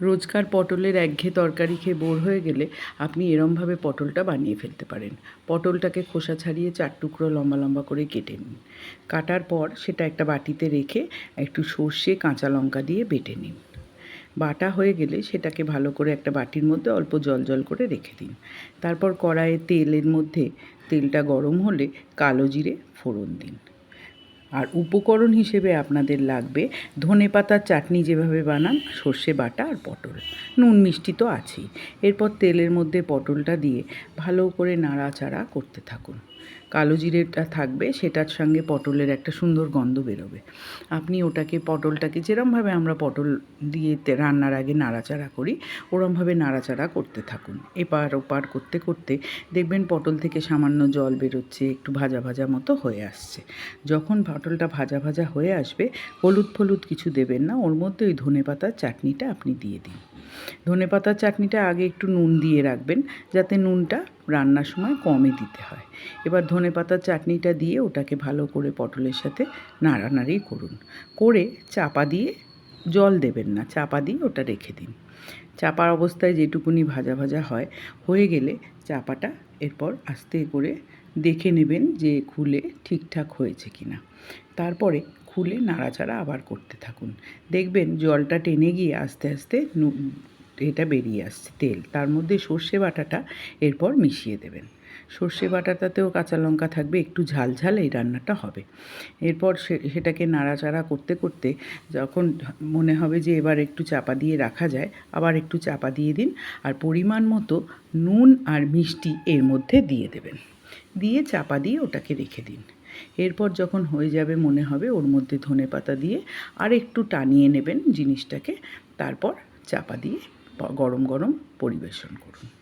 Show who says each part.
Speaker 1: রোজকার পটলের একঘেয়ে তরকারি খেয়ে বোর হয়ে গেলে আপনি এরমভাবে পটলটা বানিয়ে ফেলতে পারেন। পটলটাকে খোসা ছাড়িয়ে চার টুকরো লম্বা লম্বা করে কেটে নিন। কাটার পর সেটা একটা বাটিতে রেখে একটু সর্ষে, কাঁচা লঙ্কা দিয়ে বেটে নিন। বাটা হয়ে গেলে সেটাকে ভালো করে একটা বাটির মধ্যে অল্প জল জল করে রেখে দিন। তারপর কড়াইয়ে তেলের মধ্যে তেলটা গরম হলে কালো জিরে ফোড়ন দিন। আর উপকরণ হিসেবে আপনাদের লাগবে ধনে পাতার চাটনি যেভাবে বানান, সর্ষে বাটা আর পটল। নুন মিষ্টি তো আছেই। এরপর তেলের মধ্যে পটলটা দিয়ে ভালো করে নাড়াচাড়া করতে থাকুন। কালো জিরেটা থাকবে, সেটার সঙ্গে পটলের একটা সুন্দর গন্ধ বেরোবে। আপনি ওটাকে, পটলটাকে যেরমভাবে আমরা পটল দিয়ে রান্নার আগে নাড়াচাড়া করি, ওরমভাবে নাড়াচাড়া করতে থাকুন। এপার ওপার করতে করতে দেখবেন পটল থেকে সামান্য জল বেরোচ্ছে, একটু ভাজা ভাজা মতো হয়ে আসছে। যখন পটলটা ভাজা ভাজা হয়ে আসবে, হলুদ ফলুদ কিছু দেবেন না, ওর মধ্যে ওই ধনে পাতার চাটনিটা আপনি দিয়ে দিন। ধনে পাতার চাটনিটা আগে একটু নুন দিয়ে রাখবেন, যাতে নুনটা রান্নার সময় কমই দিতে হয়। এবার ধনে পাতার চাটনিটা দিয়ে ওটাকে ভালো করে পটলের সাথে নাড়ানাড়ি করুন। করে চাপা দিয়ে জল দেবেন না, চাপা দিয়ে ওটা রেখে দিন। চাপার অবস্থায় যেটুকুনি ভাজা ভাজা হয়, হয়ে গেলে চাপাটা এরপর আস্তে করে দেখে নেবেন যে খুলে ঠিকঠাক হয়েছে কি না তারপরে খুলে নাড়াচাড়া আবার করতে থাকুন। দেখবেন জলটা টেনে গিয়ে আস্তে আস্তে এটা বেরিয়ে আসছে তেল। তার মধ্যে সর্ষে বাটাটা এরপর মিশিয়ে দেবেন। সর্ষে বাটাটাতেও কাঁচা লঙ্কা থাকবে, একটু ঝাল ঝাল এই রান্নাটা হবে। এরপর সেটাকে নাড়াচাড়া করতে করতে যখন মনে হবে যে এবার একটু চাপা দিয়ে রাখা যায়, আবার একটু চাপা দিয়ে দিন। আর পরিমাণ মতো নুন আর মিষ্টি এর মধ্যে দিয়ে দেবেন। দিয়ে চাপা দিয়ে ওটাকে রেখে দিন। এরপর যখন হয়ে যাবে মনে হবে ওর মধ্যে ধনে পাতা দিয়ে আর একটু টানিয়ে নেবেন জিনিসটাকে, তারপর চাপা দিয়ে গরম গরম পরিবেশন করুন।